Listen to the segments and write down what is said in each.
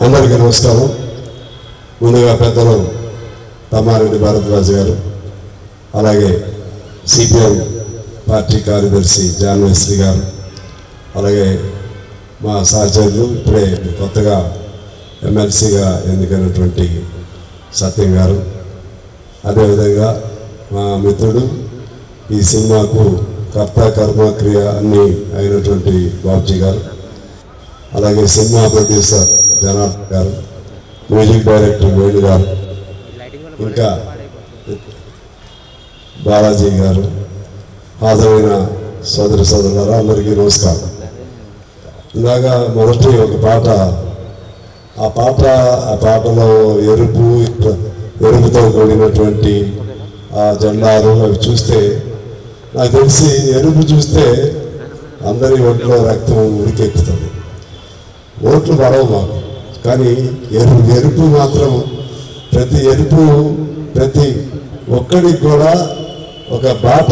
అందరికీ నమస్కారం. ముందుగా పెద్దలు తమ్మారెడ్డి భారద్వాజ్ గారు అలాగే సిపిఎం పార్టీ కార్యదర్శి జాన్వేశ్రీ గారు అలాగే మా సహచరులు ఇప్పుడే కొత్తగా ఎమ్మెల్సీగా ఎన్నికైనటువంటి సత్యం గారు. అదేవిధంగా మా మిత్రుడు ఈ సినిమాకు కర్త కర్మ క్రియ అన్నీ అయినటువంటి బాబ్జీ గారు అలాగే సినిమా ప్రొడ్యూసర్ జనార్దన్ గారు మ్యూజిక్ డైరెక్టర్ వేణు గారు ఇంకా బాలాజీ గారు హాజరైన సోదరి సోదరులారా అందరికీ నమస్కారం. ఇందాక మొదటి ఒక పాట. ఆ పాట ఆ పాటలో ఎరుపు ఎరుపుతో కూడినటువంటి ఆ జెండాలు అవి చూస్తే నాకు తెలిసి ఎరుపు చూస్తే అందరి ఒంట్లో రక్తం ఉడికెక్కుతుంది ఓట్లు పడవు మాకు. కానీ ఎరుపు ఎరుపు మాత్రం ప్రతి ఎరుపు ప్రతి ఒక్కడికి కూడా ఒక బాట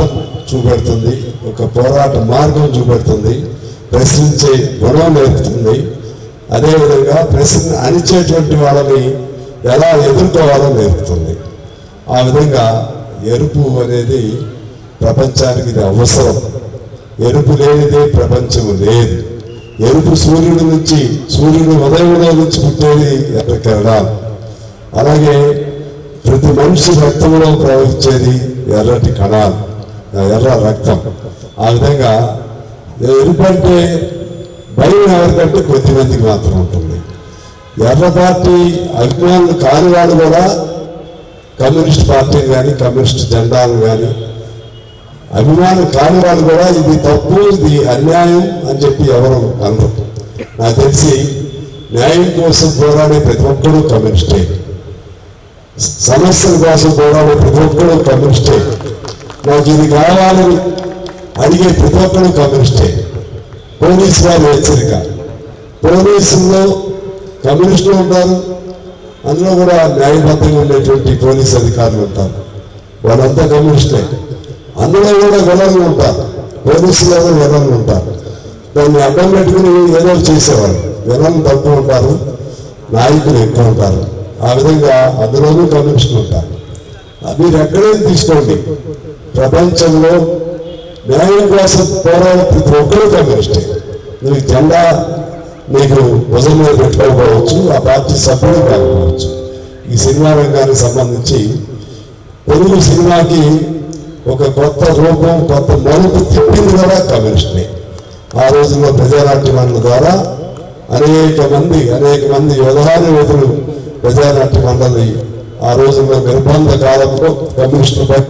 చూపెడుతుంది ఒక పోరాట మార్గం చూపెడుతుంది ప్రశ్నించే గుణం నేర్పుతుంది. అదేవిధంగా ప్రశ్న అణిచేటువంటి వాళ్ళని ఎలా ఎదుర్కోవాలో నేర్పుతుంది. ఆ విధంగా ఎరుపు అనేది ప్రపంచానికి ఇది అవసరం. ఎరుపు లేనిదే ప్రపంచం లేదు. ఎరుపు సూర్యుడి నుంచి సూర్యుడు ఉదయంలో నుంచి పుట్టేది ఎర్ర అలాగే ప్రతి మనిషి రక్తంలో ప్రవహించేది ఎర్రటి కణాలు ఎర్ర రక్తం. ఆ విధంగా ఎరుపు అంటే భయం ఎవరికంటే కొద్దిమందికి మాత్రం ఉంటుంది. ఎర్ర పార్టీ అభిమానులు కాని వాళ్ళు కూడా కమ్యూనిస్ట్ పార్టీని కానీ కమ్యూనిస్ట్ జెండాలు కానీ అభిమానం కాని వాళ్ళు కూడా ఇది తప్పు ఇది అన్యాయం అని చెప్పి ఎవరు అందరు నాకు తెలిసి న్యాయం కోసం పోరాడే ప్రతి ఒక్కరూ కమ్యూనిస్టే. సమస్యల కోసం పోరాడే ప్రతి ఒక్కరూ కమ్యూనిస్టే. నాకు ఇది కావాలని అడిగే ప్రతి ఒక్కరూ కమ్యూనిస్టే. పోలీసు వారి హెచ్చరిక. పోలీసుల్లో కమ్యూనిస్టులు ఉంటారు అందులో కూడా న్యాయబద్ధంగా ఉండేటువంటి పోలీస్ అధికారులు ఉంటారు. వాళ్ళంతా కమ్యూనిస్టే. అందులో కూడా విలన్లు ఉంటారు. పోలీసులోనే కూడా విలన్లు ఉంటారు. దాన్ని అడ్డం పెట్టుకుని ఏదో చేసేవాడు విలన్లు తక్కువ ఉంటారు. నాయకులు ఎక్కువ ఉంటారు. ఆ విధంగా అందులోనూ కమ్యూనిస్టులు ఉంటారు. మీరు ఎక్కడైనా తీసుకోండి. ప్రపంచంలో న్యాయం కోసం పోరాడే ప్రతి ఒక్కరూ కమ్యూనిస్టే. నీకు జెండా నీకు భుజం మీద పెట్టుకోకపోవచ్చు ఆ పార్టీ సభ్యుడు కాకపోవచ్చు. ఈ సినిమా రంగానికి సంబంధించి తెలుగు సినిమాకి ఒక కొత్త రూపం కొత్త మలుపు తిప్పింది కూడా కమ్యూనిస్ట్ని ఆ రోజుల్లో ప్రజానాట్యమన్న ద్వారా అనేక మంది అనేక మంది యోధాన ప్రజానాట్య మండలి ఆ రోజుల్లో నిర్బంధ కాలంలో కమ్యూనిస్టులపై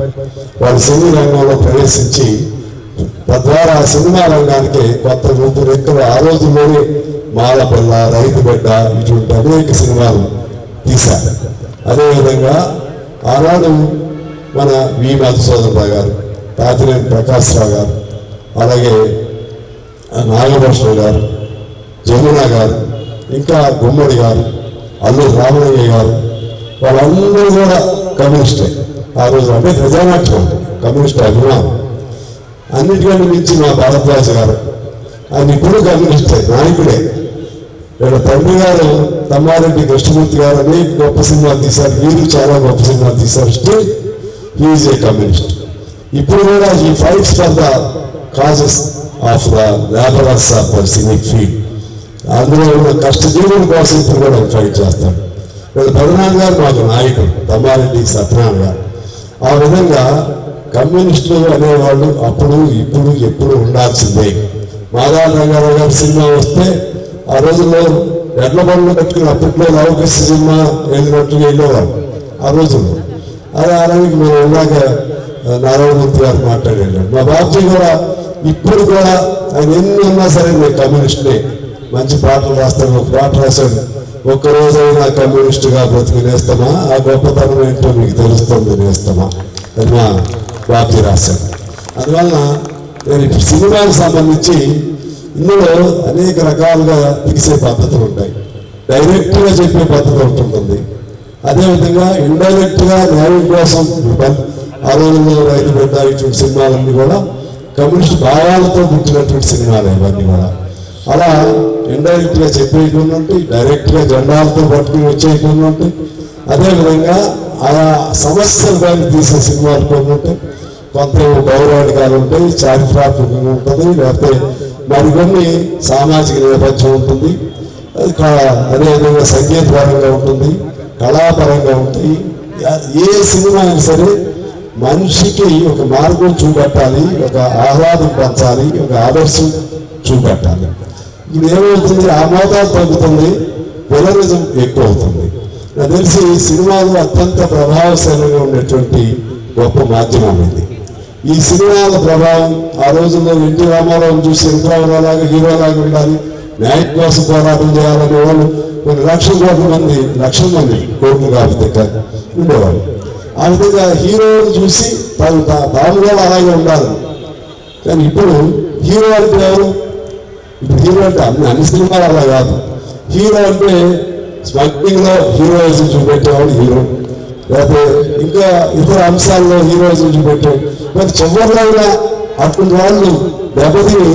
వాళ్ళు సినీ రంగంలో ప్రవేశించి తద్వారా సినిమా రంగానికి కొత్త రూపురేఖలు ఆ రోజుల్లోనే మాలపల్ల రైతు బిడ్డ ఇటువంటి అనేక సినిమాలు తీశారు. అదేవిధంగా ఆనాడు మన వి మధుసూదనరావు గారు తాతినేని ప్రకాశ్రావు గారు అలాగే నాగభూషణ గారు జమున గారు ఇంకా గుమ్మడి గారు అల్లూరు రామయ్య గారు వాళ్ళందరూ కూడా కమ్యూనిస్టే. ఆ రోజు అంటే ప్రజానాట్యం కమ్యూనిస్ట్ అభిమానం. అన్నిటికంటే మించి మా భారద్వాజ గారు ఆయన ఇప్పుడు కమ్యూనిస్టే నాయకుడే. వీళ్ళ తండ్రి గారు తమ్మారెడ్డి కృష్ణమూర్తి గారు అనేక గొప్ప సినిమాలు తీశారు వీరు చాలా గొప్ప సినిమాలు తీశారు. స్టిల్ హీఈస్ ఏ కమ్యూనిస్ట్ ఇప్పుడు కూడా ఈ fights for the causes of the labourers of the cine field అందులో ఉన్న కష్టజీవుల కోసం ఇప్పుడు కూడా ఫైట్ చేస్తాడు వీళ్ళ పెదనాన్న గారు మాకు నాయకుడు తమ్మారెడ్డి సత్యనారాయణ గారు. ఆ విధంగా కమ్యూనిస్టులు అనేవాళ్ళు అప్పుడు ఇప్పుడు ఎప్పుడు ఉండాల్సిందే. మాదాల రంగారావు గారి సినిమా వస్తే ఆ రోజుల్లో ఎడ్ల బండ్లు కట్టుకుని అప్పట్లో లవకృష్ణ సినిమా వెళ్ళినట్టుగా వెళ్ళేవారు. ఆ రోజుల్లో. అదే అలాగే మనం ఇందాక నారాయణమూర్తి గారు మాట్లాడారు. మా బాబుజీ కూడా ఇప్పుడు కూడా ఆయన ఎన్ని ఉన్నా సరే నేను కమ్యూనిస్ట్నే. మంచి పాటలు రాస్తాను ఒక పాట రాశాడు. ఒక్క రోజైనా కమ్యూనిస్టుగా బ్రతికి నేస్తామా? ఆ గొప్పతనం ఏంటో మీకు తెలుస్తుంది నేస్తామా? అని మా బాబుజీ రాశాడు. అందువలన నేను ఇప్పుడు సినిమాకి సంబంధించి ఇందులో అనేక రకాలుగా తీసే పద్ధతులు ఉంటాయి. డైరెక్ట్గా చెప్పే పద్ధతి ఉంటుంది. అదేవిధంగా ఇండైరెక్ట్గా న్యాయం కోసం ఆ రోజుల్లో రైతు బిడ్డ ఇటువంటి సినిమాలన్నీ కూడా కమ్యూనిస్ట్ భావాలతో పుట్టినటువంటి సినిమాలు ఇవన్నీ కూడా. అలా ఇండైరెక్ట్గా చెప్పేయకుండా డైరెక్ట్గా జెండాలతో పట్టుకుని వచ్చేయకుండా ఉంటాయి అదేవిధంగా ఆయా సమస్యలు కానీ తీసే సినిమాలు కొన్ని ఉంటాయి కొంత గౌరవాధికాలు ఉంటాయి చారిత్రాత్మకంగా ఉంటుంది లేకపోతే మరికొన్ని సామాజిక నేపథ్యం ఉంటుంది కా- అదేవిధంగా సంగీతపరంగా ఉంటుంది కళాపరంగా ఉంటాయి. ఏ సినిమా అయినా సరే మనిషికి ఒక మార్గం చూపెట్టాలి ఒక ఆహ్లాదం పంచాలి ఒక ఆదర్శం చూపెట్టాలి. ఇది ఏమవుతుంది ఆ మోతాదు తగ్గుతుంది పొలరిజం ఎక్కువ అవుతుంది నాకు తెలిసి సినిమాలు అత్యంత ప్రభావశీలంగా ఉన్నటువంటి గొప్ప మాధ్యమం ఇది. ఈ సినిమాల ప్రభావం ఆ రోజుల్లో ఎన్టీ రామారావు చూసి ఎన్టీ రామారావు హీరోలాగా ఉండాలి న్యాయం కోసం పోరాటం చేయాలనే వాళ్ళు కొన్ని లక్షల కోట్ల మంది లక్షల మంది కోట్లు ఆమె దగ్గర ఉండేవారు ఆ విధంగా హీరోని చూసి తను తా- తాను కూడా అలాగే ఉండాలి. కానీ ఇప్పుడు హీరో అంటే ఎవరు? ఇప్పుడు హీరో అంటే అన్ని అన్ని సినిమాలు అలా కాదు. హీరో అంటే స్మగ్లింగ్లో హీరోయిజం చూపెట్టేవాడు హీరో. లేకపోతే ఇంకా ఇతర అంశాల్లో హీరోయిజం చూపెట్టే. మరి చివరిలో అటువంటి వాళ్ళు దెబ్బతిని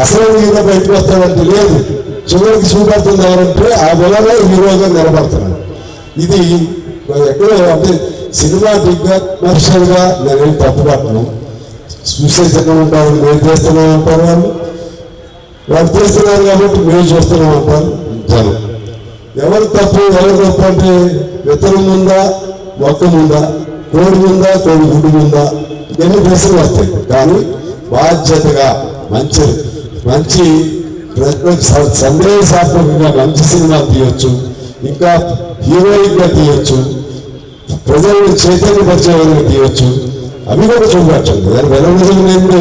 అసలు హీరో బయటకు వస్తాడంటే లేదు చివరికి చూపెడుతుంది ఎవరంటే ఆ విలనే హీరోగా నిలబడుతున్నాడు ఇది ఎక్కడో అంటే సినిమా దిగ్గా కమర్షియల్గా నేనేం తప్పు పట్టను ఉంటారు మేము చేస్తున్నాం అంటారు వాళ్ళు. వాళ్ళు చేస్తున్నారు కాబట్టి మేము చూస్తున్నాం అంటారు జనం ఎవరు తప్పు ఎవరు తప్పు అంటే విత్తనం ఉందా మొక్క ఉందా కోడి ఉందా కోడి గుడ్డు ఉందా ఇవన్నీ ప్రశ్నలు వస్తాయి. కానీ బాధ్యతగా మంచి మంచి సందేశాత్మకంగా మంచి సినిమా తీయొచ్చు. ఇంకా హీరోయిన్గా తీయొచ్చు. ప్రజలను చైతన్యపరిచే విధంగా తీయొచ్చు. అవి కూడా చూపెట్టండి దాని వెలనిజం ఏంటంటే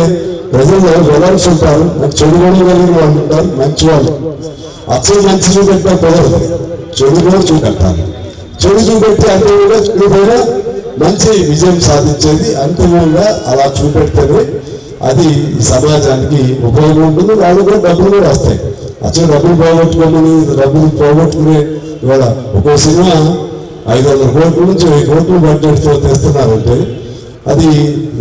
ప్రజలు వెలన్స్ ఉంటారు. నాకు చెడు కూడా కలిగిన వాళ్ళు ఉంటారు. మంచి వాళ్ళు అసలు మంచి చూపెట్టినా ప్రజలు. చెడు కూడా చూపెట్టాలి చెడు చూపెట్టి కూడా చెడు పైన మంచి విజయం సాధించేది. అంతిమంగా అలా చూపెడితేనే అది ఈ సమాజానికి ఉపయోగం ఉంటుంది వాళ్ళు కూడా డబ్బులు కూడా వస్తాయి. అసలు డబ్బులు పోగొట్టుకోమని డబ్బులు పోగొట్టుకునే ఇవాళ ఒక్కో సినిమా ఐదు వందల కోట్ల నుంచి వెయ్యి కోట్లు బడ్జెట్తో తెస్తున్నారంటే అది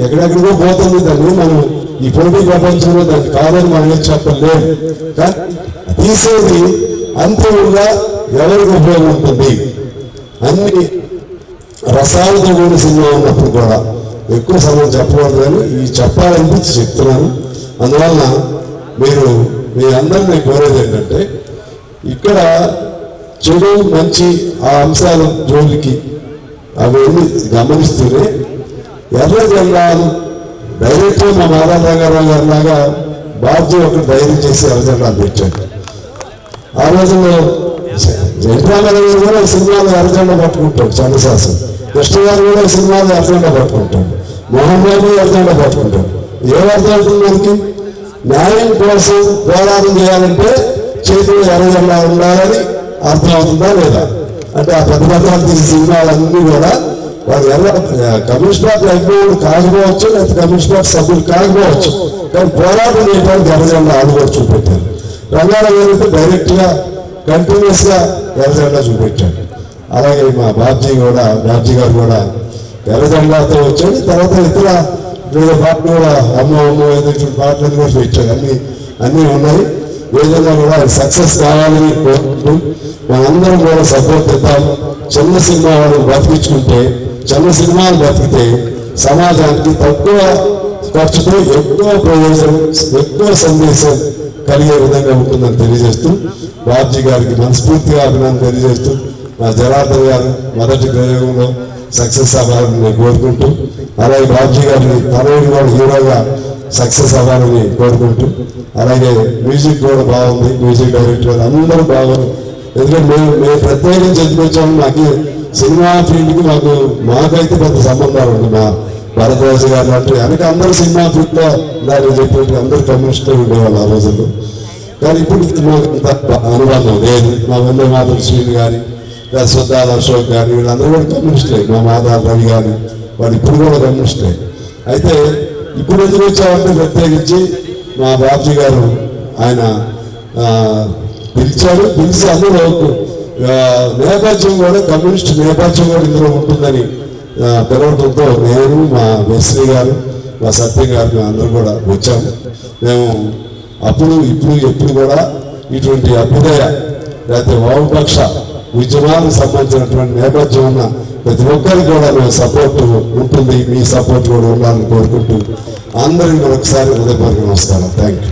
ఎక్కడెక్కడికో పోతుంది దాన్ని. మనం ఈ పోటీ ప్రపంచంలో దానికి కాదని మనం ఏం చెప్పలేము కానీ తీసేది అంతిమంగా ఎవరికి ఉపయోగం ఉంటుంది? అన్ని రసాలతో కూడిన సినిమా ఉన్నప్పుడు కూడా ఎక్కువ సమయం చెప్పకూడదు కానీ ఈ చెప్పాలనిపించి చెప్తున్నాను. అందువలన మీరు మీ అందరినీ కోరేది ఏంటంటే ఇక్కడ చెడు మంచి ఆ అంశాల జోలికి అవన్నీ గమనిస్తూనే ఎర్ర జెండాలు డైరెక్ట్గా మా మాధవ రంగారావు గారి లాగా బాధ్యత ఒకటి ధైర్యం చేసి ఎర్ర జెండాలు పెట్టాడు ఆ రోజుల్లో జయప్రామారావు గారు కూడా సినిమాలో ఎర్రజెండా పట్టుకుంటాడు చంద్రశాసన్. కృష్ణ గారు కూడా సినిమాలు అర్థంగా పట్టుకుంటాడు మోహన్ బాబు అర్థంగా పట్టుకుంటాడు ఏం అర్థం మనకి? న్యాయం కోసం పోరాటం చేయాలంటే చేతిలో ఎర్రజెండా ఉండాలని అర్థం అవుతుందా లేదా? అంటే ఆ పెద్ద పెద్ద తీసిన సినిమాలన్నీ కూడా వాళ్ళు ఎర్ర కమ్యూనిస్ట్ పార్టీ అభిమానులు కాకపోవచ్చు లేకపోతే కమ్యూనిస్ట్ పార్టీ సభ్యులు కాకపోవచ్చు కానీ పోరాటం చేయడానికి ఎర్రజెండా ఆడు చూపెట్టారు. రంగారావు గారు అయితే డైరెక్ట్ ఎర్రజెండా చూపెట్టాడు అలాగే మా బాబ్జీ కూడా బాబ్జీ గారు కూడా ఎర్రజెండాతో వచ్చాడు. తర్వాత ఇతర వివిధ పాటలు కూడా అమ్మ అమ్మ ఏదో ఇటువంటి పాటలు కూడా ఇచ్చాడు. అన్ని అన్నీ ఉన్నాయి. ఏదైనా కూడా సక్సెస్ కావాలని కోరుకుంటూ మనందరం కూడా సపోర్ట్ ఇద్దాం చిన్న సినిమా వాళ్ళు బతికించుకుంటే చిన్న సినిమాలు బతికితే సమాజానికి తక్కువ ఖర్చుతో ఎక్కువ ప్రయోజనం ఎక్కువ సందేశం కలిగే విధంగా ఉంటుందని తెలియజేస్తూ బాబ్జీ గారికి మనస్ఫూర్తిగా అభినందన తెలియజేస్తూ మా జనార్దన్ గారు మొదటి ప్రయోగంలో సక్సెస్ అవ్వాలని నేను కోరుకుంటూ అలాగే బాబ్జీ గారిని తనయుడు కూడా హీరోగా సక్సెస్ అవ్వాలని కోరుకుంటూ అలాగే మ్యూజిక్ కూడా బాగుంది మ్యూజిక్ డైరెక్టర్ అందరూ బాగుంది ఎందుకంటే మేము మేము ప్రత్యేకించి ఎందుకు మాకు సినిమా ఫీల్డ్కి మాకు మాకైతే పెద్ద సంబంధాలు ఉంది మా భరద్వాజ గారు అంటే వెనక అందరూ సినిమా ఫీల్డ్లో దాన్ని చెప్పినట్టు అందరూ కమ్యూనిస్టులు ఉండేవాళ్ళు ఆ రోజుల్లో. కానీ ఇప్పుడు మాకు అంత అనుబంధం లేదు. మా వందే మాధవ శ్రీని గారి లేదా సుద్దాల అశోక్ కానీ వీళ్ళందరూ కూడా కమ్యూనిస్టులే మా మాధవ రవి కానీ వాళ్ళు ఇప్పుడు కూడా కమ్యూనిస్టులే అయితే ఇప్పుడు ఎదురొచ్చామంటే ప్రత్యేకించి మా బాబ్జీ గారు ఆయన పిలిచారు. పిలిచి అందులో నేపథ్యం కూడా కమ్యూనిస్ట్ నేపథ్యం కూడా ఇందులో ఉంటుందని పిలవడంతో నేను మా వెస్లీ గారు మా సత్యం గారు అందరూ కూడా వచ్చాము. మేము అప్పుడు ఇప్పుడు ఎప్పుడు కూడా ఇటువంటి అభ్యుదయ లేకపోతే వామపక్ష ఉద్యమాలకు సంబంధించినటువంటి నేపథ్యం ఉన్న ప్రతి ఒక్కరికి కూడా మీ సపోర్ట్ ఉంటుంది. మీ సపోర్ట్ కూడా ఉండాలని కోరుకుంటూ అందరికీ ఒకసారి హృదయపూర్వక నమస్కారం థ్యాంక్ యూ